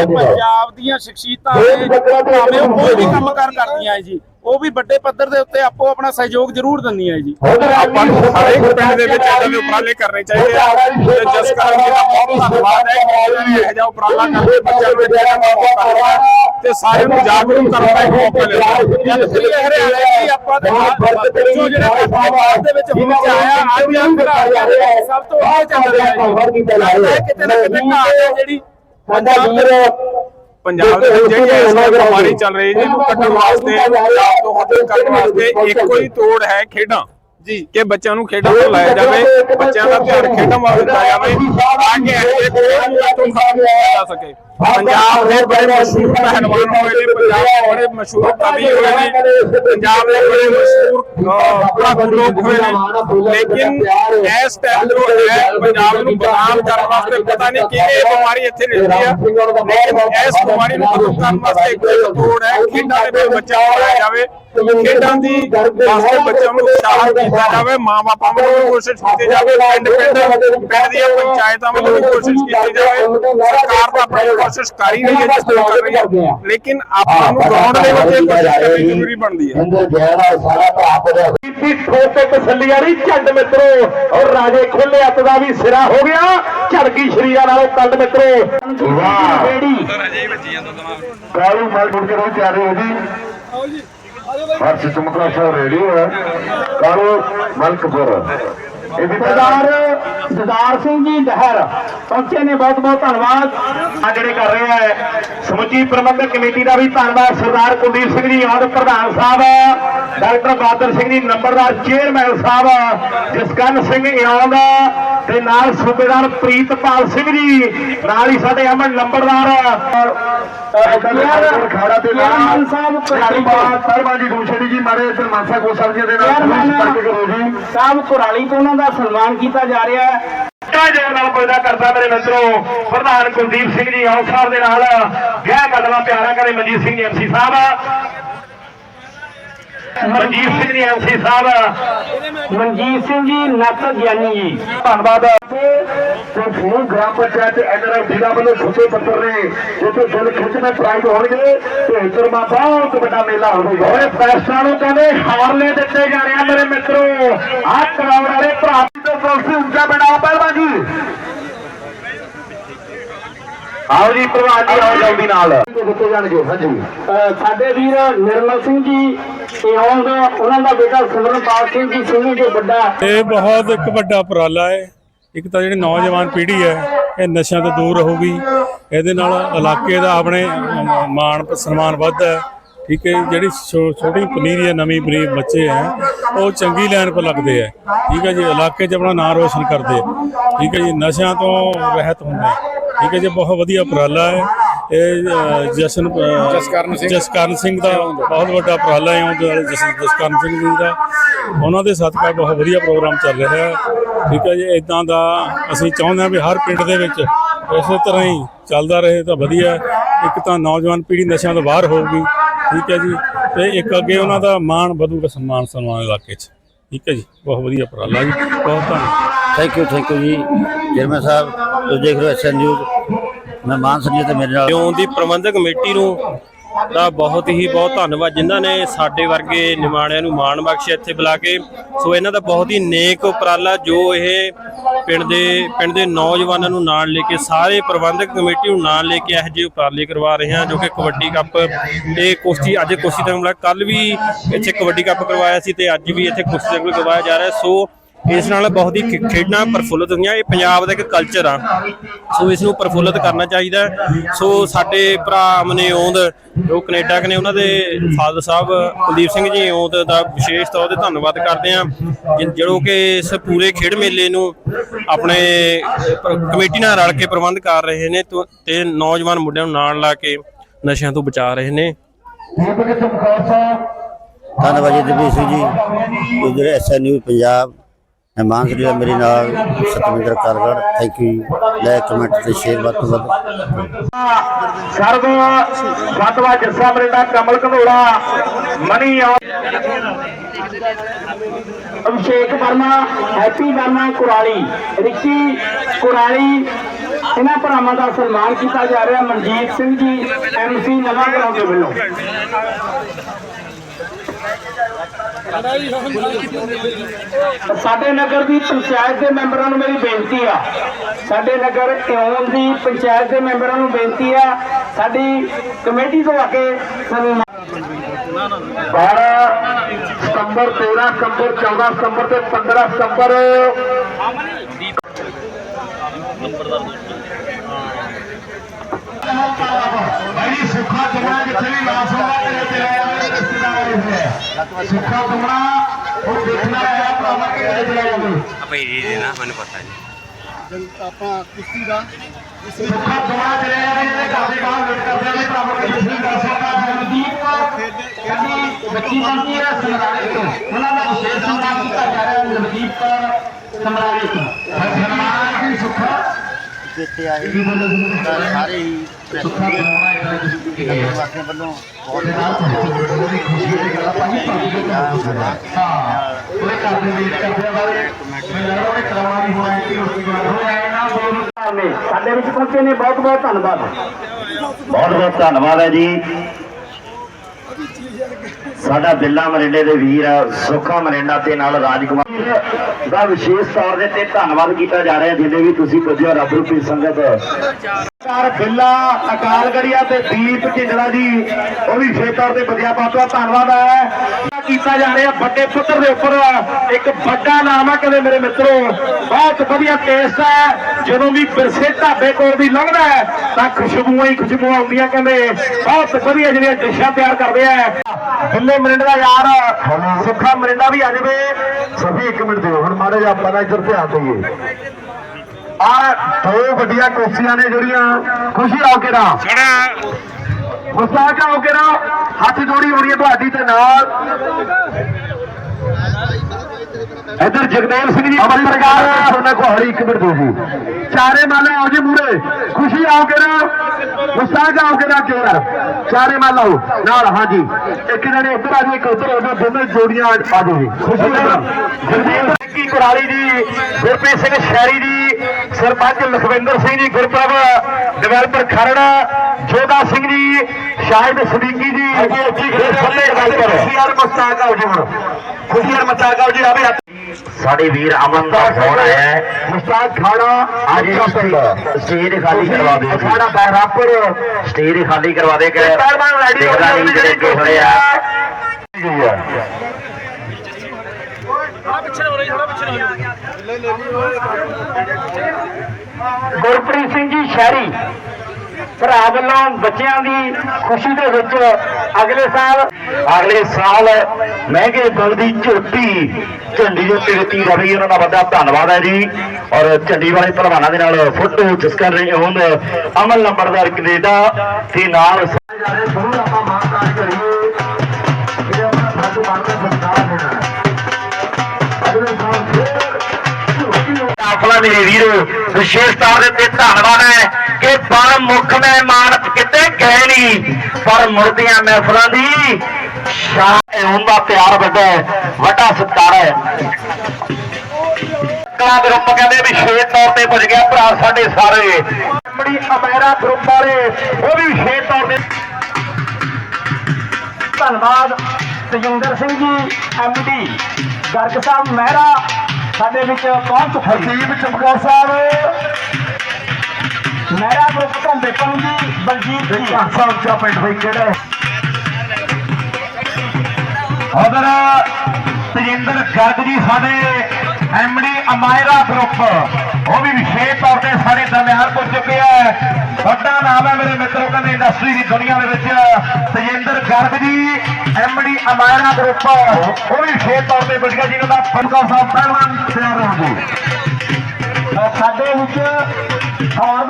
ਪੰਜਾਬ ਦੀਆਂ ਸ਼ਖਸੀਅਤਾਂ ਨੇ ਭਾਵੇਂ ਉਹ ਕੋਈ ਵੀ ਕੰਮ ਕਾਰ ਕਰਦੀਆਂ ਜੀ। ਉਹ ਵੀ ਵੱਡੇ ਪੱਧਰ ਦੇ ਉੱਤੇ ਆਪੋ ਆਪਣਾ ਸਹਿਯੋਗ ਜ਼ਰੂਰ ਦਿੰਦੀਆਂ ਹੈ ਜੀ ਆਪਾਂ ਨੂੰ ਹਰੇਕ ਪਿੰਡ ਦੇ ਵਿੱਚ ਏਦਾਂ ਦੇ ਉਪਰਾਲੇ ਕਰਨੇ ਚਾਹੀਦੇ ਆ। ਤੇ ਜਸ ਕਰਨ ਜੀ ਦਾ ਬਹੁਤ ਧੰਨਵਾਦ ਹੈ ਕਿ ਇਹਨਾਂ ਨੇ ਇਹੋ ਜਿਹਾ ਉਪਰਾਲਾ ਕਰਕੇ ਬੱਚਿਆਂ ਨੂੰ ਜਿਹੜਾ ਮੌਕਾ ਕਰ ਰਿਹਾ ਤੇ ਸਾਰਿਆਂ ਨੂੰ ਜਾਗਰੂਕ ਕਰਨ ਦਾ ਇੱਕ ਮੌਕਾ ਲਿਆ ਜਦ ਸ੍ਰੀ ਹਰਿਆਣਾ ਦੀ ਆਪਾਂ ਦੇ ਵਿੱਚੋਂ ਜਿਹੜੇ ਪੰਜਾਬ ਦੇ ਵਿੱਚ ਹੁਣ ਚ ਆਇਆ ਅੱਜ ਆ ਖਿਡਾਰੀਆਂ ਸਭ ਤੋਂ ਅੱਗੇ ਚੱਲ ਰਿਹਾ ਹੈ ਜੀ ਲੱਗਦਾ ਹੈ। ਕਿਤੇ ਨਾ ਕਿਤੇ ਘਾਟ ਹੈ ਜਿਹੜੀ ਪੰਜਾਬ ਪੰਜਾਬ ਦੇ ਵਿੱਚ ਜਿਹੜੀ ਇਸ ਟਾਈਮ ਬਿਮਾਰੀ ਚੱਲ ਰਹੀ ਹੈ ਇਹਨੂੰ ਕੱਟਣ ਵਾਸਤੇ ਤੋਂ ਖਤਮ ਕਰਨ ਵਾਸਤੇ ਇੱਕੋ ਹੀ ਤੋੜ ਹੈ ਖੇਡਾਂ? ਜੀ। ਕਿ ਬੱਚਿਆਂ ਨੂੰ ਖੇਡਾਂ ਤੋਂ ਲਾਇਆ ਜਾਵੇ ਬੱਚਿਆਂ ਦਾ ਧਿਆਨ ਖੇਡਾਂ ਵੱਲ ਦਿੱਤਾ ਜਾਵੇ ਤਾਂ ਕਿ ਇਹ ਖੇਡ ਤੋਂ ਕੀਤਾ ਜਾ ਸਕੇ। ਪੰਜਾਬ ਦੇ ਬੜੇ ਮਸ਼ਹੂਰ ਪਹਿਲਵਾਨ ਹੋਏ ਨੇ ਪੰਜਾਬ ਬੜੇ ਮਸ਼ਹੂਰ ਕਵੀ ਹੋਏ ਨੇ ਪੰਜਾਬ ਦੇ ਬੜੇ ਮਸ਼ਹੂਰ ਲੋਕ ਹੋਏ ਨੇ। ਲੇਕਿਨ ਇਸ ਟਾਈਮ ਜੋ ਹੈ ਪੰਜਾਬ ਨੂੰ ਬਦਨਾਮ ਕਰਨ ਵਾਸਤੇ ਪਤਾ ਨਹੀਂ ਕਿਹੜੀ ਬਿਮਾਰੀ ਇੱਥੇ ਰਹਿੰਦੀ ਆ ਲੇਕਿਨ ਇਸ ਬਿਮਾਰੀ ਨੂੰ ਖਤਮ ਕਰਨ ਵਾਸਤੇ ਇੱਕ ਤੋੜ ਹੈ ਖੇਡਾਂ ਦੇ ਵਿੱਚ ਬੱਚਾ ਪੜਾਇਆ ਜਾਵੇ। ਖੇਡਾਂ ਦੀ ਵਾਸਤੇ ਬੱਚਿਆਂ ਨੂੰ ਉਤਸ਼ਾਹਿਤ ਕੀਤਾ ਜਾਵੇ ਮਾਂ-ਬਾਪਾਂ ਵੱਲੋਂ ਵੀ ਕੋਸ਼ਿਸ਼ ਕੀਤੀ ਜਾਵੇ ਪਿੰਡ ਪਿੰਡ ਪਿੰਡ ਦੀਆਂ ਪੰਚਾਇਤਾਂ ਵੱਲੋਂ ਵੀ ਕੋਸ਼ਿਸ਼ ਕੀਤੀ ਜਾਵੇ। ਸਰਕਾਰ ਤਾਂ ਆਪਣੀ ਕੋਸ਼ਿਸ਼ ਕਰ ਹੀ ਰਹੀ ਹੈ ਜਿਸ ਤਰ੍ਹਾਂ ਕਰ ਰਹੀ ਹੈ। ਲੇਕਿਨ ਆਪਾਂ ਨੂੰ ਗਰਾਊਂਡ ਦੇ ਵਿੱਚ ਇਹ ਕੋਸ਼ਿਸ਼ ਕਰਨੀ ਜ਼ਰੂਰੀ ਬਣਦੀ ਹੈ। ਅੰਦਰ ਗਿਆ ਸਾਰਾ ਭਰਾ ਪੜਿਆ ਕੀਤੀ ਠੋਕ ਤੇ ਤਸੱਲੀ ਵਾਲੀ ਝੰਡ ਮਿੱਤਰੋ ਔਰ ਰਾਜੇ ਖੋਲੇ ਹੱਥ ਦਾ ਵੀ ਸਿਰਾ ਹੋ ਗਿਆ। ਝੜਕੀ ਸ਼ਰੀਰਾਂ ਨਾਲੋਂ ਕੰਡ ਮਿੱਤਰੋ। ਵਾਹ। ਕਾਲੂ ਮਾਲ ਮੁੜ ਕੇ ਬਹੁਤ ਤਿਆਰ ਹੋ ਜੀ। ਹਰਸ਼ ਚਮਕਾ ਸਾ ਰੈਡੀ ਹੋਇਆ ਕਾਲੂ ਮਲਕਪੁਰ ਇਹ ਵੀ ਸਰਦਾਰ ਸਰਦਾਰ ਸਿੰਘ ਜੀ ਲਹਿਰ ਪਹੁੰਚੇ ਨੇ ਬਹੁਤ ਬਹੁਤ ਧੰਨਵਾਦ। ਆ ਜਿਹੜੇ ਕਰ ਰਹੇ ਆ ਸਮੁੱਚੀ ਪ੍ਰਬੰਧਕ ਕਮੇਟੀ ਦਾ ਵੀ ਧੰਨਵਾਦ। ਸਰਦਾਰ ਕੁਲਦੀਪ ਸਿੰਘ ਜੀ ਆਦ ਪ੍ਰਧਾਨ ਸਾਹਿਬ ਡਾਕਟਰ ਬਾਦਰ ਸਿੰਘ ਜੀ ਨੰਬਰਦਾਰ ਚੇਅਰਮੈਨ ਸਾਹਿਬ ਜਸਕਰਨ ਸਿੰਘ ਇਆਦ ਤੇ ਨਾਲ ਸੂਬੇਦਾਰ ਪ੍ਰੀਤਪਾਲ ਸਿੰਘ ਜੀ ਨਾਲ ਹੀ ਸਾਡੇ ਅਮਨ ਨੰਬਰਦਾਰ। ਖਾੜਾ ਤੇ ਚੇਅਰਮੈਨ ਸਾਹਿਬ ਕੁਰਾਲੀ ਤੋਂ ਸਰਬਾਂ ਜੀ ਮਾਰੇ ਇੱਧਰ ਮਾਨਸਾ ਜੀ ਦੇ ਨਾਲ ਸਾਹਿਬ ਕੁਰਾਲੀ ਤੋਂ ਉਹਨਾਂ ਦਾ ਸਨਮਾਨ ਕੀਤਾ ਜਾ ਰਿਹਾ ਹੈ। ਕਾ ਜੋਰ ਨਾਲ ਪੈਦਾ ਕਰਦਾ ਮੇਰੇ ਮਿੱਤਰੋ, ਪ੍ਰਧਾਨ ਕੁਲਦੀਪ ਸਿੰਘ ਜੀ, ਆਓ ਸਾਹਿਬ ਦੇ ਨਾਲ। ਵਿਆਹ ਕਦਮਾ ਪਿਆਰਾ ਕਰੇ ਮਨਜੀਤ ਸਿੰਘ ਜੀ ਐਮਸੀ ਸਾਹਿਬ। ਮਨਜੀਤ ਸਿੰਘ ਜੀ ਐਮਸੀ ਸਾਹਿਬ। ਮਨਜੀਤ ਸਿੰਘ ਜੀ ਨੱਕ ਗਿਆਨੀ ਜੀ। ਧੰਨਵਾਦ। ਤੇ ਫੋਨ ਗ੍ਰਾਮ ਪੰਚਾਇਤ ਐਨਆਰਆਈ ਜ਼ਿਲ੍ਹਾ ਵੱਲੋਂ ਛੋਟੇ ਪੱਤਰ ਨੇ ਜਿੱਥੇ ਦਿਲ ਖਿੱਚਵੇਂ ਪ੍ਰਾਈਜ਼ ਹੋਣਗੇ ਤੇ ਇੱਧਰ ਮਾ ਬਹੁਤ ਵੱਡਾ ਮੇਲਾ ਹੋਵੇਗਾ। ਓਏ ਫੈਸਟਾਂ ਨੂੰ ਕਹਿੰਦੇ ਹਾਰਲੇ ਦਿੱਤੇ ਜਾਣੇ ਆ ਮੇਰੇ ਮਿੱਤਰੋ। ਆਹ ਕਰਾਉਣ ਵਾਲੇ ਭਰਾ ਤੋਂ ਪੁਲਿਸ ਉੱਚਾ ਬਣਾਓ ਪਹਿਲਵਾਨ ਜੀ। ਆਓ ਜੀ ਪ੍ਰਧਾਨ ਜੀ ਆਓ ਜਲਦੀ ਨਾਲ। ਦਿੱਤੇ ਜਾਣਗੇ? ਹਾਂਜੀ। ਅਹ ਸਾਡੇ ਵੀਰ ਨਿਰਮਲ ਸਿੰਘ ਜੀ ਇਹ ਆਉਂਦ ਉਹਨਾਂ ਦਾ ਬੇਟਾ ਸਿਮਰਨਪਾਲ ਸਿੰਘ ਜੀ ਸਿੰਘ ਜੋ ਵੱਡਾ। ਇਹ ਬਹੁਤ ਇੱਕ ਵੱਡਾ ਉਪਰਾਲਾ ਹੈ। ਇੱਕ ਤਾਂ ਜਿਹੜੀ ਨੌਜਵਾਨ ਪੀੜ੍ਹੀ ਹੈ ਇਹ ਨਸ਼ਿਆਂ ਤੋਂ ਦੂਰ ਰਹੂਗੀ। ਇਹਦੇ ਨਾਲ ਇਲਾਕੇ ਦਾ ਆਪਣੇ ਮਾਣ ਸਨਮਾਨ ਵੱਧਦਾ ਹੈ। ਠੀਕ ਹੈ। ਜਿਹੜੀ ਛੋਟੀ ਪਨੀਰੀ ਹੈ ਨਵੀਂ ਪਨੀਰ ਬੱਚੇ ਹੈ ਉਹ ਚੰਗੀ ਲਾਈਨ 'ਤੇ ਲੱਗਦੇ ਹੈ। ਠੀਕ ਹੈ ਜੀ ਇਲਾਕੇ 'ਚ ਆਪਣਾ ਨਾਮ ਰੋਸ਼ਨ ਕਰਦੇ ਠੀਕ ਹੈ ਜੀ ਨਸ਼ਿਆਂ ਤੋਂ ਰਹਿਤ ਹੁੰਦੇ ਠੀਕ ਹੈ ਜੀ ਬਹੁਤ ਵਧੀਆ ਉਪਰਾਲਾ ਹੈ। ਇਹ ਅ, ਜਸ਼ਨ ਅ, ਜਸਕਰਨ ਸਿੰਘ। ਜਸਕਰਨ ਸਿੰਘ ਦਾ ਬਹੁਤ ਵੱਡਾ ਉਪਰਾਲਾ ਹੈ ਉਹਦੇ ਵਾਲੇ ਜਸ- ਜਸਕਰਨ ਸਿੰਘ ਜੀ ਦਾ। ਉਹਨਾਂ ਦੇ ਸਦਕਾ ਬਹੁਤ ਵਧੀਆ ਪ੍ਰੋਗਰਾਮ ਚੱਲ ਰਿਹਾ ਹੈ। ਠੀਕ ਹੈ ਜੀ ਇਦਾਂ ਦਾ ਅਸੀਂ ਚਾਹੁੰਦੇ ਹਾਂ ਵੀ ਹਰ ਪਿੰਡ ਦੇ ਵਿੱਚ ਇਸੇ ਤਰ੍ਹਾਂ ਹੀ ਚੱਲਦਾ ਰਹੇ ਤਾਂ ਵਧੀਆ ਹੈ। ਇੱਕ ਤਾਂ ਨੌਜਵਾਨ ਪੀੜ੍ਹੀ ਨਸ਼ਿਆਂ ਤੋਂ ਬਾਹਰ ਹੋਊਗੀ ਠੀਕ ਹੈ ਜੀ ਤੇ ਇੱਕ ਅੱਗੇ ਉਹਨਾਂ ਦਾ ਮਾਣ ਵਧੂਗਾ ਸਨਮਾਨ ਸਨਮਾਨ ਇਲਾਕੇ 'ਚ। ਠੀਕ ਹੈ ਜੀ ਬਹੁਤ ਵਧੀਆ ਉਪਰਾਲਾ ਜੀ ਬਹੁਤ ਧੰਨਵਾਦ। ਥੈਂਕ ਯੂ ਥੈਂਕ ਯੂ ਜੀ। ਚੇਅਰਮੈਨ ਸਾਹਿਬ, ਤੁਸੀਂ ਦੇਖ ਰਹੇ ਹੋ ਐਸਐਨ ਨਿਊਜ਼ ਮੈਂ ਮਾਨ ਸੰਜੇ ਤੇ ਮੇਰੇ ਨਾਲ। ਕਿਉਂ ਦੀ ਪ੍ਰਬੰਧਕ ਕਮੇਟੀ ਨੂੰ ਦਾ ਬਹੁਤ ਹੀ ਬਹੁਤ ਧੰਨਵਾਦ, ਜਿਨ੍ਹਾਂ ਨੇ ਸਾਡੇ ਵਰਗੇ ਨਿਮਾਣਿਆਂ ਨੂੰ ਮਾਣ ਬਖਸ਼ਿਆ ਇੱਥੇ ਬੁਲਾ ਕੇ। ਸੋ ਇਹਨਾਂ ਦਾ ਬਹੁਤ ਹੀ ਨੇਕ ਉਪਰਾਲਾ, ਜੋ ਇਹ ਪਿੰਡ ਦੇ ਪਿੰਡ ਦੇ ਨੌਜਵਾਨਾਂ ਨੂੰ ਨਾਲ ਲੈ ਕੇ, ਸਾਰੇ ਪ੍ਰਬੰਧਕ ਕਮੇਟੀ ਨੂੰ ਨਾਲ ਲੈ ਕੇ ਇਹੋ ਜਿਹੇ ਉਪਰਾਲੇ ਕਰਵਾ ਰਹੇ ਹਾਂ, ਜੋ ਕਿ ਕਬੱਡੀ ਕੱਪ ਇਹ ਕੁਸ਼ਤੀ, ਅੱਜ ਕੁਸ਼ਤੀ ਦਾ ਮੁਕਾਬਲਾ ਕੱਲ ਵੀ ਇੱਥੇ ਕਬੱਡੀ ਕੱਪ ਕਰਵਾਇਆ ਸੀ ਤੇ ਅੱਜ ਵੀ ਇੱਥੇ ਕੁਸ਼ਤੀ ਦਾ ਮੁਕਾਬਲਾ ਕਰਵਾਇਆ ਜਾ ਰਿਹਾ। ਸੋ ਇਸ ਨਾਲ ਬਹੁਤ ਹੀ ਖੇਡਾਂ ਪ੍ਰਫੁੱਲਤ ਹੁੰਦੀਆਂ। ਇਹ ਪੰਜਾਬ ਦਾ ਇੱਕ ਕਲਚਰ ਆ। ਸੋ ਇਸ ਨੂੰ ਪ੍ਰਫੁੱਲਤ ਕਰਨਾ ਚਾਹੀਦਾ ਸੋ ਸਾਡੇ ਭਰਾ ਮਨੇ ਔਂਦ ਜੋ ਕੈਨੇਡਾ ਕਨੇ, ਉਹਨਾਂ ਦੇ ਫਾਦਰ ਸਾਹਿਬ ਕੁਲਦੀਪ ਸਿੰਘ ਜੀ ਔਂਦ ਦਾ ਵਿਸ਼ੇਸ਼ ਤੌਰ ਤੇ ਧੰਨਵਾਦ ਕਰਦੇ ਆ ਜਿਹੜੋ ਕਿ ਇਸ ਪੂਰੇ ਖੇਡ ਮੇਲੇ ਨੂੰ ਆਪਣੇ ਕਮੇਟੀ ਨਾਲ ਰਲ ਕੇ ਪ੍ਰਬੰਧ ਕਰ ਰਹੇ ਨੇ ਤੋ- ਤੇ ਨੌਜਵਾਨ ਮੁੰਡਿਆਂ ਨੂੰ ਨਾਲ ਲਾ ਕੇ ਨਸ਼ਿਆਂ ਤੋਂ ਬਚਾ ਰਹੇ ਨੇ। ਧੰਨਵਾਦ ਜੀ ਦਵੀ ਸਿੰਘ ਜੀ। ਤੁਸੀਂ ਜਿਹੜੇ ਨਿਊਜ਼ ਪੰਜਾਬ। ਮੈਂ ਮਾਨ ਸੰਜੇ ਮੇਰੇ ਨਾਲ Satwinder Kargarh. Thank you like comment ਤੇ ਸ਼ੇਅਰ ਵੱਧ ਤੋਂ ਵੱਧ। Sarab Fatwa Jassa Morinda Kamal Ghanaura Mani Abhishek Verma Happy Verma Kurali, Ricky Kurali. ਇਹਨਾਂ ਭਰਾਵਾਂ ਦਾ ਸਨਮਾਨ ਕੀਤਾ ਜਾ ਰਿਹਾ। ਮਨਜੀਤ ਸਿੰਘ ਜੀ ਐਮਸੀ ਨਵਾਂ ਗਰਾਉਂ ਦੇ ਵੱਲੋਂ। ਸਾਡੇ ਨਗਰ ਦੀ ਪੰਚਾਇਤ ਦੇ ਮੈਂਬਰਾਂ ਨੂੰ ਮੇਰੀ ਬੇਨਤੀ ਆ ਸਾਡੇ ਨਗਰ ਇਉਂ ਦੀ ਪੰਚਾਇਤ ਦੇ ਮੈਂਬਰਾਂ ਨੂੰ ਬੇਨਤੀ ਆ ਸਾਡੀ ਕਮੇਟੀ ਤੋਂ ਆ ਕੇ ਸਾਨੂੰ 12 ਸਤੰਬਰ 13 ਸਤੰਬਰ 14 ਸਤੰਬਰ ਤੇ 15 ਸਤੰਬਰ ਭਾਈ ਸੁੱਖਾ ਤੁਮਣਾ ਜਿੱਥੇ ਵੀ ਲਾਸ ਹੋਣਾ ਤੇਰੇ ਤੇ ਹੋਇਆ ਰਿਸ਼ਤੇਦਾਰ ਆਏ ਉਹ ਦੇਖਣਾ ਹੈ ਭਰਾਵਾ ਕਿ ਕਿਹਦੇ ਤੇ ਆਇਆ ਦੇ ਨਾ ਮੈਨੂੰ ਪਤਾ ਨਹੀਂ ਆਪਾਂ ਕੁਸ਼ਤੀ ਦਾ ਇਸ ਵਿੱਚ ਬੱਚੀ ਬੰਦੀ ਹੈ ਸਮਰਾਲੇ ਤੋਂ ਉਹਨਾਂ ਦਾ ਵਿਸ਼ੇਸ਼ ਸਨਮਾਨ ਕੀਤਾ ਜਾ। ਰਿਹਾ ਹੈ ਨਵਦੀਪ ਕੌਰ ਸਮਰਾਲੇ ਤੋਂ ਜਿੱਥੇ ਆਏ ਤਾਂ ਸਾਰੇ ਹੀ ਪ੍ਰੈਸ ਵਾਸੀਆਂ ਵੱਲੋਂ ਬਹੁਤ ਉਹਦੇ ਘਰ ਦੇ ਵੇਟ ਕਰਦੇ ਆ ਬਾਰੇ ਮੈਨੂੰ ਲੱਗਦਾ ਉਹਨੇ ਕਰਾਉਣਾ ਨਹੀਂ ਹੋਣਾ ਕਿ ਰੋਟੀ ਬਣਾ ਹੋਇਆ ਇਹਨਾਂ ਦੋ ਨੇ ਸਾਡੇ ਵਿੱਚ ਪਹੁੰਚੇ ਨੇ ਬਹੁਤ ਬਹੁਤ ਧੰਨਵਾਦ। ਬਹੁਤ ਬਹੁਤ ਧੰਨਵਾਦ ਹੈ ਜੀ। ਸਾਡਾ ਬਿੱਲਾ ਮਰਿੰਡੇ ਦੇ ਵੀਰ ਸੁੱਖਾ ਮਰਿੰਡਾ ਤੇ ਨਾਲ ਰਾਜਕੁਮਾਰ। ਦਾ ਵਿਸ਼ੇਸ਼ ਤੌਰ ਦੇ ਤੇ ਧੰਨਵਾਦ ਕੀਤਾ ਜਾ ਰਿਹਾ, ਜਿੰਨੇ ਵੀ ਤੁਸੀਂ ਪੁੱਜਿਆ, ਰੱਬ ਰੂਪੀ ਸੰਗਤ। ਕਾਰ ਬਿੱਲਾ ਅਕਾਲਗੜੀਆ ਤੇ ਦੀਪ ਢਿੰਗੜਾ ਜੀ, ਉਹ ਵੀ ਵਿਸ਼ੇਸ਼ ਤੌਰ ਤੇ ਪਾਤਵਾ ਧੰਨਵਾਦ ਹੈ। ਕੀਤਾ ਜਾ ਰਿਹਾ ਵੱਡੇ ਪੁੱਤਰ ਦੇ ਉੱਪਰ, ਇੱਕ ਵੱਡਾ ਨਾਮ ਹੈ ਕਹਿੰਦੇ ਮੇਰੇ ਮਿੱਤਰੋ। ਬਹੁਤ ਵਧੀਆ ਟੇਸਟ ਹੈ ਜਦੋਂ ਵੀ ਬਿਰਸੇ ਢਾਬੇ ਕੋਲ ਦੀ ਲੰਘਦਾ ਹੈ, ਤਾਂ ਖੁਸ਼ਬੂਆਂ ਹੀ ਖੁਸ਼ਬੂਆਂ ਆਉਂਦੀਆਂ ਕਹਿੰਦੇ। ਬਹੁਤ ਵਧੀਆ ਜਿਹੜੀਆਂ ਡਿਸ਼ਾਂ ਤਿਆਰ ਕਰਦੇ ਆ। ਬਿੱਲੇ ਮਰਿੰਡਾ ਦਾ ਯਾਰ, ਸੁੱਖਾ ਮਰਿੰਡਾ ਵੀ ਆ ਜਾਵੇ। ਸਭੀ ਇੱਕ ਮਿੰਟ ਦਿਓ, ਹੁਣ ਮਾੜੇ ਜਿਹਾ ਆਪਾਂ ਨਾ ਇੱਧਰ ਧਿਆਨ ਦਈਏ। ਆ ਦੋ ਵੱਡੀਆਂ ਕੁਰਸੀਆਂ ਨੇ ਜਿਹੜੀਆਂ ਖੁਸ਼ੀ ਆਓ ਕੇ ਨਾ ਮੁਸਤਾਕ ਆਓ ਕੇ ਨਾ ਹੱਥ ਜੋੜੀ ਹੋ ਰਹੀ ਹੈ ਤੁਹਾਡੀ ਤੇ ਨਾਲ। ਇੱਧਰ ਜਗਦੇਵ ਸਿੰਘ ਜੀ ਅਮਰ ਪ੍ਰਕਾਰ ਉਹਨਾਂ ਕੋਲ ਇੱਕ ਮਿੰਟ ਦਿਓ ਜੀ। ਚਾਰੇ ਮਾਲਾ ਆਓ ਜੀ ਮੂਰੇ ਖੁਸ਼ੀ ਆਓ ਕੇ ਨਾ ਮੁਸਤਾਕ ਆਓ ਕੇ ਨਾ ਜੋੜਾ ਚਾਰੇ ਮਾਲਾ ਆਓ। ਨਾਲ ਹਾਂਜੀ। ਇੱਕ ਜਣੇ ਉੱਧਰ ਆ ਜਾਓ ਇੱਕ ਉੱਧਰ ਆ ਦੋਵੇਂ ਜੋੜੀਆਂ ਆ ਜਾਓ ਜੀ। ਖੁਸ਼ੀ ਨਾਲ ਜਗਦੀਪ ਸਿੰਘ ਕੁਰਾਲੀ ਜੀ ਗੁਰਪ੍ਰੀਤ ਸਿੰਘ ਸ਼ਹਿਰੀ ਜੀ ਸਰਪੰਚ ਲਖਵਿੰਦਰ ਸਿੰਘ ਜੀ ਗੁਰਪ੍ਰਭ ਡਿਵੈਲਪਰ ਖਰੜਾ ਜੋਗਾ ਸਿੰਘ ਜੀ ਸ਼ਾਹਿਦ ਸਦੀਕੀ ਜੀ। ਇਹ ਸੱਲੇ ਗੱਲ ਕਰੋ। ਖੁਸ਼ੀ ਯਾਰ ਮੁਸਤਾਕ ਆਓ ਜੀ ਹੁਣ। ਖੁਸ਼ੀ ਯਾਰ ਮੁਸਤਾਕ ਆਓ ਜੀ ਆਵੇ ਸਾਡੇ ਵੀਰ ਅਮਨ ਦਾ ਫੋਨ ਆਇਆ ਹੈ। ਮੁਸਤਾਕ ਖਾਣਾ ਅੱਜ ਸਟੇਜ ਖਾਲੀ ਕਰਵਾ ਜੀ। ਖਾਣਾ ਬਹਿਰਾਮਪੁਰ। ਸਟੇਜ ਖਾਲੀ ਕਰਵਾ ਦੇ ਕੇ। ਪਹਿਲਵਾਨ ਰੈਡੀ ਹੋ ਦੇਖਦਾ ਗਏ ਨਹੀਂ ਜਿਹੜੇ ਅੱਗੇ ਖੜੇ ਆ। ਗਈ ਹੈ ਗੁਰਪ੍ਰੀਤ ਸਿੰਘ ਜੀ ਸ਼ਹਿਰੀ, ਭਰਾ ਵੱਲੋਂ ਬੱਚਿਆਂ ਦੀ ਖੁਸ਼ੀ ਦੇ ਵਿੱਚ ਅਗਲੇ ਸਾਲ ਅਗਲੇ ਸਾਲ ਮਹਿੰਗੇ ਗੁਲ ਦੀ ਝੋਟੀ, ਝੰਡੀ ਦੇ ਉੱਤੇ ਦਿੱਤੀ ਜਾਵੇਗੀ। ਉਹਨਾਂ ਦਾ ਵੱਡਾ ਧੰਨਵਾਦ ਹੈ ਜੀ। ਔਰ ਝੰਡੀ ਵਾਲੇ ਪਹਿਲਵਾਨਾਂ ਦੇ ਨਾਲ ਫੋਟੋ ਜਿਸ ਕਰ ਰਹੇ ਹੋਣ ਅਮਨ ਨੰਬਰਦਾਰ ਕੈਨੇਡਾ ਤੇ ਨਾਲ ਜਾਰੇ ਮੇਰੇ ਵੀਰੋ ਵਿਸ਼ੇਸ਼ ਤੌਰ ਦੇ ਉੱਤੇ ਧੰਨਵਾਦ ਹੈ ਕਿ ਪਰ ਮੁੱਖ ਮਹਿਮਾਨ ਕਿਤੇ ਗਏ ਨਹੀਂ ਪਰ ਮੁਰਦੀਆਂ ਮਹਿਫਲਾਂ ਦੀ ਸ਼ਾਨ ਹੁੰਦਾ ਪਿਆਰ ਵੱਡਾ ਹੈ, ਵੱਡਾ ਸਤਿਕਾਰ ਹੈ। ਕਲਾ ਗਰੁੱਪ ਕਹਿੰਦੇ ਵਿਸ਼ੇਸ਼ ਤੌਰ ਤੇ ਪੁੱਜ ਗਿਆ ਭਰਾ ਸਾਡੇ ਸਾਰੇ। ਬੜੀ ਅਮੈਰਾ ਗਰੁੱਪ ਵਾਲੇ ਉਹ ਵੀ ਛੇ ਤੌਰ ਤੇ। ਧੰਨਵਾਦ ਤਜਿੰਦਰ ਸਿੰਘ ਜੀ ਐਮਡੀ ਗਰਗ ਸਾਹਿਬ ਮਹਿਰਾ ਸਾਡੇ ਵਿੱਚ ਪਹੁੰਚ। ਹਸੀਬ ਚਮਕੌਰ ਸਾਹਿਬ ਮਹਿਰਾ ਗਰੁੱਪ ਤੋਂ ਬੇਪਨ ਜੀ ਬਲਜੀਤ ਜੀ ਹਾਸਾ ਉੱਚਾ ਪਿੰਡ ਬਈ ਕਿਹੜਾ? ਉਧਰ ਤਜਿੰਦਰ ਗਰਗ ਜੀ ਸਾਡੇ ਐਮਡੀ ਅਮਾਇਰਾ ਗਰੁੱਪ ਉਹ ਵੀ ਵਿਸ਼ੇਸ਼ ਤੌਰ ਤੇ ਸਾਡੇ ਦਰਮਿਆਨ ਪੁੱਜ ਚੁੱਕੇ ਹੈ ਵੱਡਾ ਨਾਮ ਹੈ ਮੇਰੇ ਮਿੱਤਰੋ, ਕਹਿੰਦੇ ਇੰਡਸਟਰੀ ਦੀ ਦੁਨੀਆ ਦੇ ਵਿੱਚ। ਤਜਿੰਦਰ ਗਰਗ ਜੀ ਐਮਡੀ ਅਮਾਇਰਾ ਗਰੁੱਪ ਉਹ ਵੀ ਵਿਸ਼ੇਸ਼ ਤੌਰ ਤੇ ਪੁੱਜ ਗਿਆ ਜਿਹਨਾਂ ਦਾ ਫਨਕਾਰ ਸਾਹਿਬ ਪਹਿਲਵਾਨ ਤਿਆਰ ਹੋ ਸਾਡੇ ਵਿੱਚ ਔਰ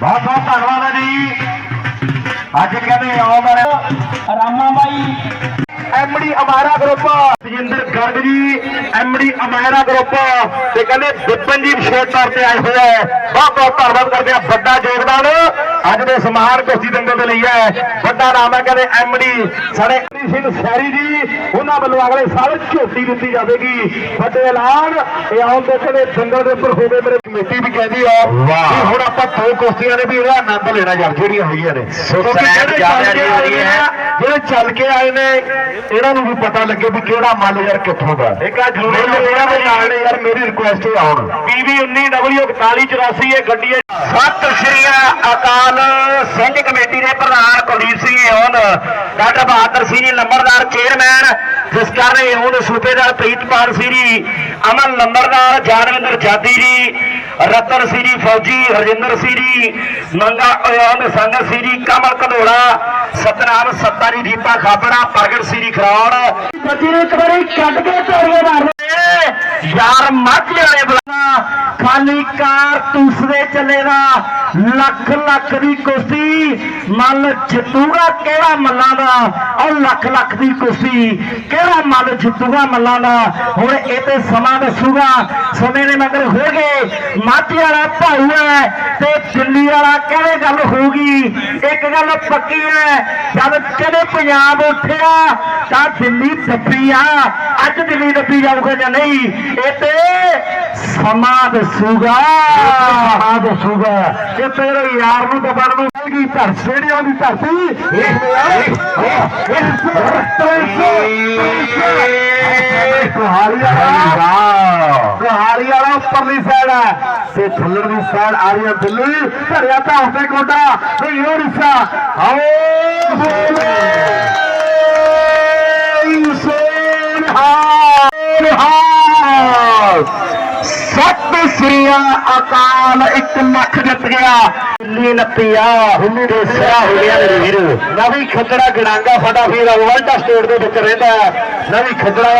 ਬਹੁਤ ਬਹੁਤ ਧੰਨਵਾਦ ਹੈ ਜੀ। ਅੱਜ ਕਹਿੰਦੇ ਆਉਂਦਾ ਰਾਮਾ ਬਾਈ MD Amara group. Tajinder Garg ji MD Amara group. ਤੇ ਕਹਿੰਦੇ ਵਿਪਨ ਜੀ ਵਿਸ਼ੇਸ਼ ਤੌਰ ਤੇ ਆਏ ਹੋਏ ਹੈ ਬਹੁਤ ਬਹੁਤ ਧੰਨਵਾਦ ਕਰਦੇ ਆ ਵੱਡਾ ਯੋਗਦਾਨ। ਅੱਜ ਦੇ ਸਮਾਨ ਕੁਸ਼ਤੀ ਦੰਗਲ ਦੇ ਲਈ ਹੈ। ਵੱਡਾ ਨਾਮ ਹੈ ਕਹਿੰਦੇ ਐਮਡੀ ਸਾਡੇ ਸਿੰਘ ਸ਼ਹਿਰੀ ਜੀ ਉਹਨਾਂ ਵੱਲੋਂ ਅਗਲੇ ਸਾਲ ਝੋਟੀ ਦਿੱਤੀ ਜਾਵੇਗੀ। ਵੱਡੇ ਐਲਾਨ ਇਹ ਆਉਣ ਦੇ ਕਹਿੰਦੇ ਦੰਗਲ ਦੇ ਉੱਪਰ ਹੋਵੇ ਮੇਰੇ ਕਮੇਟੀ ਵੀ ਕਹਿੰਦੀ ਆ ਕਿ ਹੁਣ ਆਪਾਂ ਦੋ ਕੁਸ਼ਤੀਆਂ ਨੇ ਵੀ ਉਹਦਾ ਆਨੰਦ ਲੈਣਾ ਯਾਰ ਜਿਹੜੀਆਂ ਹੈਗੀਆਂ ਨੇ। ਜਿਹੜੇ ਚੱਲ ਕੇ ਆਏ ਨੇ ਜਿਹੜੇ ਚੱਲ ਕੇ ਆਏ ਨੇ ਇਹਨਾਂ ਨੂੰ ਵੀ ਪਤਾ ਲੱਗੇ ਵੀ ਕਿਹੜਾ ਮੱਲ ਯਾਰ ਕਿੱਥੋਂ ਦਾ। ਇੱਕ ਆ ਜਰੂਰੀ ਇਹਨਾਂ ਦੇ ਨਾਲ ਯਾਰ ਮੇਰੀ ਰਿਕੁਐਸਟ ਹੈ ਆਉਣ। ਪੀਵੀ 19W4184 ਇਹ ਗੱਡੀ ਹੈ। ਸਤਿ ਸ਼੍ਰੀ ਅਕਾਲ ਸਿੰਘ ਕਮੇਟੀ ਦੇ ਪ੍ਰਧਾਨ ਕੁਲਦੀਪ ਸਿੰਘ ਹੋਣ ਡਾਕਟਰ ਬਹਾਦਰ ਸਿੰਘ ਲੰਬੜਦਾਰ, ਚੇਅਰਮੈਨ, ਜਿਸ ਕਰ ਰਹੇ ਸੂਬੇਦਾਰ ਪ੍ਰੀਤਪਾਲ ਸਿੰਘ ਅਮਨ ਲੰਬੜਦਾਰ, ਜਾਨਵਿੰਦਰ ਜਾਦੀ ਜੀ, ਰਤਨ ਸਿੰਘ ਫੌਜੀ, ਹਰਜਿੰਦਰ ਸਿੰਘ ਜੀ, ਮੰਗਾ ਹੋਣ ਸੰਗਤ ਸਿੰਘ ਕਮਲ ਕਦੋੜਾ ਸਤਨਾਮ ਸੱਤਾ ਜੀ, ਦੀਪਾ ਖਾਪੜਾ, ਪ੍ਰਗਟ ਸਿੰਘ ਜੀ ਖਰੌੜ। ਨੇ ਇੱਕ ਵਾਰੀ ਕੱਢ ਕੇ ਤੋੜੀਏ ਮਾਰਨੇ। ਯਾਰ ਮਾਝੇ ਵਾਲੇ ਬੁਲਾਣਾ। ਖਾਲੀ ਕਾਰ ਦੇ ਚੱਲੇ ਨਾ ਲੱਖ ਲੱਖ ਦੀ ਕੁਸ਼ਤੀ ਮੱਲ ਜਿੱਤੂਗਾ ਕਿਹੜਾ ਮੱਲਾਂ ਦਾ? ਔਰ ਲੱਖ ਲੱਖ ਦੀ ਕੁਸ਼ਤੀ ਕਿਹੜਾ ਮੱਲ ਜਿੱਤੂਗਾ ਮੱਲਾਂ ਦਾ? ਹੁਣ ਇਹ ਤੇ ਸਮਾਂ ਦੱਸੂਗਾ। ਸਮੇਂ ਦੇ ਮਗਰ ਹੋ ਗਏ। ਮਾਝੇ ਵਾਲਾ ਭਾਊ ਹੈ ਤੇ ਦਿੱਲੀ ਵਾਲਾ ਕਿਹੜੇ ਗੱਲ ਹੋਊਗੀ? ਇੱਕ ਗੱਲ ਪੱਕੀ ਹੈ, ਜਦ ਕਦੇ ਪੰਜਾਬ ਉੱਠਿਆ ਤਾਂ ਦਿੱਲੀ ਦੱਬੀ ਆ। ਅੱਜ ਦਿੱਲੀ ਦੱਬੀ ਜਾਊਗਾ ਜਾਂ ਨਹੀਂ? ਇਹ ਤੇ ਸਮਾਂ ਦੱਸੂਗਾ ਸਮਾਂ ਦੱਸੂਗਾ ਕਿ ਤੇਰੇ ਯਾਰ ਨੂੰ ਦਬਣ ਨੂੰ ਮਿਲ ਗਈ ਧਰ ਸੇੜੀਆਂ ਦੀ ਧਰਤੀ। ਕੁਹਾਰੀ ਵਾਲਾ ਕੁਹਾਰੀ ਵਾਲਾ ਉੱਪਰਲੀ ਸਾਈਡ ਹੈ ਤੇ ਥੱਲੜਲੀ ਸਾਈਡ ਆ ਰਹੀ ਹੈ ਦਿੱਲੀ। ਧਰਿਆ ਤਾਂ ਉੱਤੇ ਕੋਟਾ ਤੇ ਇਹ ਰਿਸ਼ਾ ਆਓ ਬੋਲੇ। ਸਤਿ ਸ੍ਰੀ ਅਕਾਲ ਇੱਕ ਲੱਖ ਜਿੱਤ ਗਿਆ। ਦਿੱਲੀ ਨੱਪੀਆ ਦੇ ਸਿਰਾ ਹੋ ਗਿਆ ਮੇਰੇ ਵੀਰ। ਨਵੀਂ ਖੱਦੜਾ ਗੜਾਂਗਾ ਸਾਡਾ ਵੀਰ ਵਰਲਡ ਸਟੇਟ ਦੇ ਵਿੱਚ ਰਹਿੰਦਾ ਹੈ। ਨਵੀਂ ਖੱਦੜਾ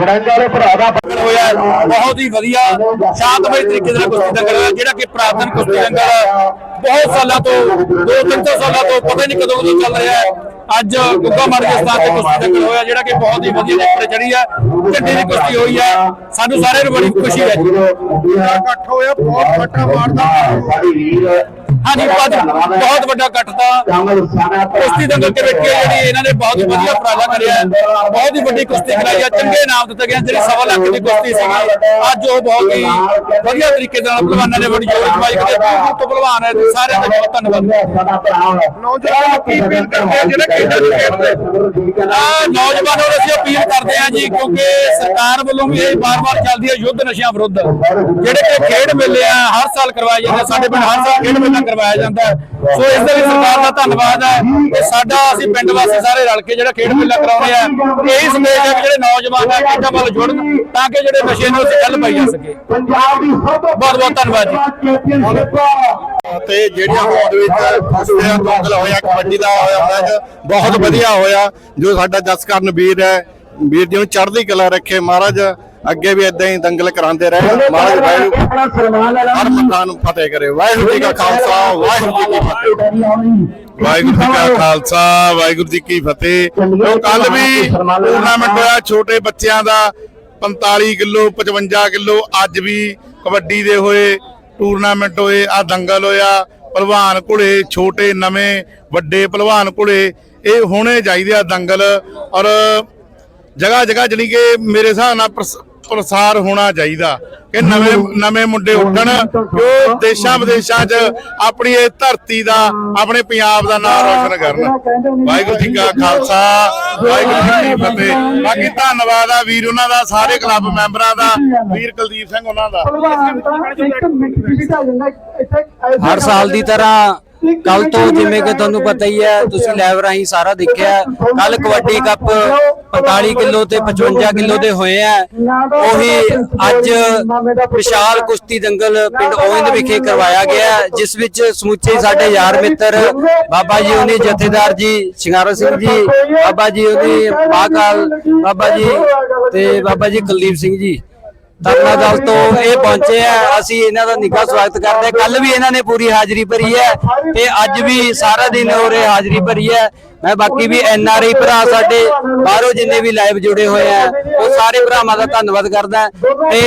ਗੜਾਂਗਾ ਵਾਲੇ ਭਰਾ ਦਾ ਹੋਇਆ ਬਹੁਤ ਹੀ ਵਧੀਆ ਸ਼ਾਂਤਮਈ ਤਰੀਕੇ ਨਾਲ ਕੁਸ਼ਤੀ ਦੰਗਲ ਹੋਇਆ ਜਿਹੜਾ ਕਿ ਪ੍ਰਾਤਨ ਕੁਸ਼ਤੀ ਦੰਗਲ ਬਹੁਤ ਸਾਲਾਂ ਤੋਂ ਦੋ ਤਿੰਨ ਸੌ ਸਾਲਾਂ ਤੋਂ ਪਤਾ ਨਹੀਂ ਕਦੋਂ ਤੋਂ ਚੱਲ ਰਿਹਾ ਹੈ। ਅੱਜ ਗੁੱਗਾ ਮੜ ਦੇ ਸਥਾਨ ਤੇ ਕੁਸ਼ਤੀ ਦੰਗਲ ਹੋਇਆ ਜਿਹੜਾ ਕਿ ਬਹੁਤ ਹੀ ਵਧੀਆ ਉੱਪਰ ਚੜੀ ਹੈ ਝੰਡੇ ਦੀ ਕੁਸ਼ਤੀ ਹੋਈ ਹੈ ਸਾਨੂੰ ਸਾਰਿਆਂ ਨੂੰ ਬੜੀ ਖੁਸ਼ੀ ਹੈ। ਜੀ ਇਕੱਠ ਹੋਇਆ ਬਹੁਤ ਵੱਡਾ ਮਾਰਦਾ ਸਾਡੀ ਵੀਰ ਹਾਂਜੀ ਬਹੁਤ ਬਹੁਤ ਵੱਡਾ ਇਕੱਠ ਤਾਂ ਕੁਸ਼ਤੀ ਦੰਗਲ ਕਮੇਟੀ ਹੈ ਜਿਹੜੀ ਇਹਨਾਂ ਨੇ ਬਹੁਤ ਵਧੀਆ ਉਪਰਾਲਾ ਕਰਿਆ। ਬਹੁਤ ਹੀ ਵੱਡੀ ਕੁਸ਼ਤੀ ਕਰਾਈ ਹੈ ਚੰਗੇ ਨਾਮ ਦਿੱਤੇ ਗਏ ਜਿਹੜੀ ਸਵਾ ਲੱਖ ਦੀ ਕੁਸ਼ਤੀ ਸੀਗੀ ਅੱਜ ਉਹ ਬਹੁਤ ਹੀ ਵਧੀਆ ਤਰੀਕੇ ਨਾਲ ਪਹਿਲਵਾਨਾਂ ਨੇ ਬੜੀ ਜੋਰ ਜਮਾਈ ਦੂਰ ਤੋਂ ਪਹਿਲਵਾਨ ਹੈ। ਤੇ ਸਾਰਿਆਂ ਦਾ ਬਹੁਤ ਧੰਨਵਾਦ। ਨੌਜਵਾਨ ਕੀ ਅਪੀਲ ਕਰਦੇ ਆ? ਜਿਹੜੇ ਖੇਡਾਂ ਚ ਖੇਡਦੇ ਆ। ਨੌਜਵਾਨਾਂ ਨੂੰ ਅਸੀਂ ਅਪੀਲ ਕਰਦੇ ਹਾਂ ਜੀ ਕਿਉਂਕਿ ਸਰਕਾਰ ਵੱਲੋਂ ਵੀ ਇਹ ਬਾਰ-ਬਾਰ ਚੱਲਦੀ ਹੈ ਯੁੱਧ ਨਸ਼ਿਆਂ ਵਿਰੁੱਧ। ਜਿਹੜੇ ਕਿ ਖੇਡ ਮੇਲੇ ਆ ਹਰ ਸਾਲ ਕਰਵਾਏ ਜਾਂਦੇ ਆ। ਸਾਡੇ ਪਿੰਡ ਹਰ ਸਾਲ ਖੇਡ ਮੇਲਾ ਕਰਵਾਇਆ ਜਾਂਦਾ। ਸੋ ਇਸ ਦੇ ਲਈ ਸਰਕਾਰ ਦਾ ਧੰਨਵਾਦ ਹੈ। ਤੇ ਸਾਡਾ ਅਸੀਂ ਪਿੰਡ ਵਾਸੀ ਸਾਰੇ ਰਲ ਕੇ ਜਿਹੜਾ ਖੇਡ ਮੇਲਾ ਕਰਾਉਂਦੇ ਆ ਇਹੀ ਸੰਦੇਸ਼ ਹੈ ਕਿ ਜਿਹੜੇ ਨੌਜਵਾਨ ਆ ਖੇਡਾਂ ਵੱਲ ਜੁੜਨ ਤਾਂ ਕਿ ਜਿਹੜੇ ਨਸ਼ੇ ਨੂੰ ਅਸੀਂ ਠੱਲ ਪਾਈ ਜਾ ਸਕੇ। ਪੰਜਾਬ ਦੀ ਸਭ ਤੋਂ ਬਹੁਤ ਬਹੁਤ ਧੰਨਵਾਦ ਜੀ। ਤੇ ਜਿਹੜੀਆਂ ਹੋਂਦ ਵਿੱਚ ਕੁਸ਼ਤੀਆਂ ਦੰਗਲ ਹੋਇਆ ਕਬੱਡੀ ਦਾ ਹੋਇਆ ਮੈਚ ਬਹੁਤ ਵਧੀਆ ਹੋਇਆ। ਜੋ ਸਾਡਾ ਜਸਕਰਨ ਵੀਰ ਹੈ ਵੀਰ ਜੀ ਨੂੰ ਚੜ੍ਹਦੀ ਕਲਾ ਰੱਖੇ ਮਹਾਰਾਜ। ਅੱਗੇ ਵੀ ਇਦਾਂ ਹੀ ਦੰਗਲ ਕਰਾਉਂਦੇ ਰਹੇ ਮਹਾਰਾਜ ਵਾਹਿਗੁਰੂ ਹਰ ਮਤਾਂ ਨੂੰ ਫਤਿਹ ਕਰੇ ਵਾਹਿਗੁਰੂ ਜੀ ਕਾ ਖਾਲਸਾ ਵਾਹਿਗੁਰੂ ਜੀ ਕੀ ਫਤਿਹ। ਵਾਹਿਗੁਰੂ ਜੀ ਕਾ ਖਾਲਸਾ ਵਾਹਿਗੁਰੂ ਜੀ ਕੀ ਫਤਿਹ। ਜੋ ਕੱਲ ਵੀ ਟੂਰਨਾਮੈਂਟ ਹੋਇਆ ਛੋਟੇ ਬੱਚਿਆਂ ਦਾ 45 ਕਿਲੋ 55 ਕਿਲੋ ਅੱਜ ਵੀ ਕਬੱਡੀ ਦੇ ਹੋਏ ਟੂਰਨਾਮੈਂਟ ਹੋਏ ਆ ਦੰਗਲ ਹੋਇਆ ਪਹਿਲਵਾਨ ਘੁਲੇ ਛੋਟੇ ਨਵੇਂ ਵੱਡੇ ਪਹਿਲਵਾਨ ਘੁਲੇ ਇਹ ਹੋਣੇ ਚਾਹੀਦੇ ਆ ਦੰਗਲ। ਔਰ ਜਗ੍ਹਾ ਜਗ੍ਹਾ ਜਣੀ ਕਿ ਮੇਰੇ ਹਿਸਾਬ ਨਾਲ ਪ੍ਰਸਾਰ ਹੋਣਾ ਚਾਹੀਦਾ ਕਿ ਨਵੇਂ ਨਵੇਂ ਮੁੰਡੇ ਉੱਠਣ ਜੋ ਦੇਸ਼ਾਂ ਵਿਦੇਸ਼ਾਂ 'ਚ ਆਪਣੀ ਇਹ ਧਰਤੀ ਦਾ ਆਪਣੇ ਪੰਜਾਬ ਦਾ ਨਾਮ ਰੋਸ਼ਨ ਕਰਨ। ਵਾਹਿਗੁਰੂ ਜੀ ਕਾ ਖਾਲਸਾ ਵਾਹਿਗੁਰੂ ਜੀ ਕੀ ਫਤਿਹ। ਬਾਕੀ ਧੰਨਵਾਦ ਆ ਵੀਰ ਉਹਨਾਂ ਦਾ ਸਾਰੇ ਕਲੱਬ ਮੈਂਬਰਾਂ ਦਾ ਵੀਰ ਕੁਲਦੀਪ ਸਿੰਘ ਉਹਨਾਂ ਦਾ। ਹਰ ਸਾਲ ਦੀ ਤਰ੍ਹਾਂ ਕੱਲ ਤੋਂ ਜਿਵੇਂ ਕਿ ਤੁਹਾਨੂੰ ਪਤਾ ਹੀ ਹੈ ਤੁਸੀਂ ਲਾਈਵ ਰਾਹੀਂ ਸਾਰਾ ਦੇਖਿਆ ਕੱਲ ਕਬੱਡੀ ਕੱਪ 45 ਕਿਲੋ ਤੇ 55 ਕਿਲੋ ਦੇ ਹੋਏ ਆ। ਉਹੀ ਅੱਜ ਵਿਸ਼ਾਲ ਕੁਸ਼ਤੀ ਦੰਗਲ ਪਿੰਡ ਓਇੰਦ ਵਿਖੇ ਕਰਵਾਇਆ ਗਿਆ ਜਿਸ ਵਿੱਚ ਸਮੁੱਚੇ ਸਾਡੇ ਯਾਰ ਮਿੱਤਰ ਬਾਬਾ ਜੀ ਉਹਨੇ ਜਥੇਦਾਰ ਜੀ ਸ਼ਿੰਗਾਰਾ ਸਿੰਘ ਜੀ ਬਾਬਾ ਜੀ ਉਹਨੇ ਮਹਾਕਾਲ ਬਾਬਾ ਜੀ ਤੇ ਬਾਬਾ ਜੀ ਕੁਲਦੀਪ ਸਿੰਘ ਜੀ। ਧਰਨਾ ਦਲ ਤੋਂ ਇਹ ਪਹੁੰਚੇ ਆ ਅਸੀਂ ਇਹਨਾਂ ਦਾ ਨਿੱਘਾ ਸਵਾਗਤ ਕਰਦੇ ਕੱਲ ਵੀ ਇਹਨਾਂ ਨੇ ਪੂਰੀ ਹਾਜ਼ਰੀ ਭਰੀ ਹੈ ਤੇ ਅੱਜ ਵੀ ਸਾਰਾ ਦਿਨ ਹੋਰੇ ਹਾਜ਼ਰੀ ਭਰੀ ਹੈ। ਮੈਂ ਬਾਕੀ ਵੀ ਐਨ ਆਰ ਆਈ ਭਰਾ ਸਾਡੇ ਬਾਹਰੋਂ ਜਿੰਨੇ ਵੀ ਲਾਈਵ ਜੁੜੇ ਹੋਏ ਆ ਉਹ ਸਾਰੇ ਭਰਾਵਾਂ ਦਾ ਧੰਨਵਾਦ ਕਰਦਾ। ਤੇ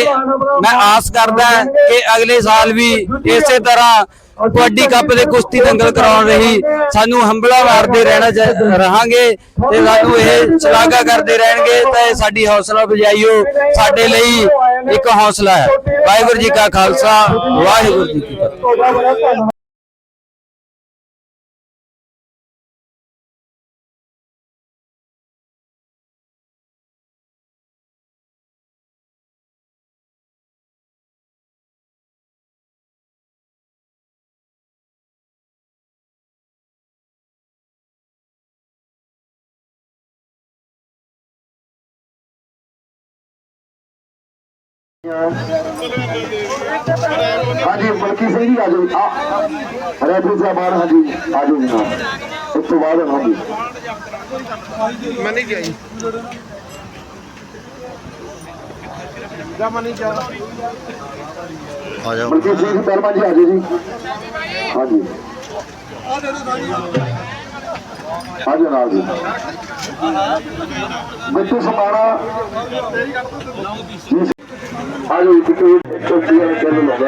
ਮੈਂ ਆਸ ਕਰਦਾ ਕਿ ਅਗਲੇ ਸਾਲ ਵੀ ਇਸੇ ਤਰ੍ਹਾਂ ਕਬੱਡੀ ਕੱਪ ਦੇ ਕੁਸ਼ਤੀ ਦੰਗਲ ਕਰਾਉਣ ਰਹੀ। ਸਾਨੂੰ ਹੰਬਲਾ ਮਾਰਦੇ ਰਹਿਣਾ ਰਹਾਂਗੇ ਤੇ ਸਾਨੂੰ ਇਹ ਸ਼ਲਾਘਾ ਕਰਦੇ ਰਹਿਣਗੇ ਤਾਂ ਇਹ ਸਾਡੀ ਹੌਸਲਾ ਅਫਜ਼ਾਈਓ ਸਾਡੇ ਲਈ ਇੱਕ ਹੌਸਲਾ ਹੈ। ਵਾਹਿਗੁਰੂ ਜੀ ਕਾ ਖਾਲਸਾ, ਵਾਹਿਗੁਰੂ ਜੀ ਕੀ ਫਤਿਹ। ਹਾਂਜੀ ਮਲਕੀ ਸਿੰਘ ਜੀ ਆ ਜਾਓ ਆ ਰੈਫਰੀ ਸਾਹਿਬ ਆਣ ਹਾਂਜੀ ਆ ਜਾਓ ਜਨਾਬ ਉਸ ਤੋਂ ਬਾਅਦ ਹਾਂਜੀ ਮੈਂ ਨਹੀਂ ਗਿਆ ਆ ਜਾਓ ਮਲਕੀਤ ਸਿੰਘ ਪਹਿਲਵਾਨ ਜੀ ਆ ਜਾਓ ਜੀ ਹਾਂਜੀ ਆ ਜਾਓ ਨਾਲ ਜੀ ਬੱਚੇ ਸਮਾਣਾ ਆ ਜਾਓ ਇੱਕ ਇੱਕ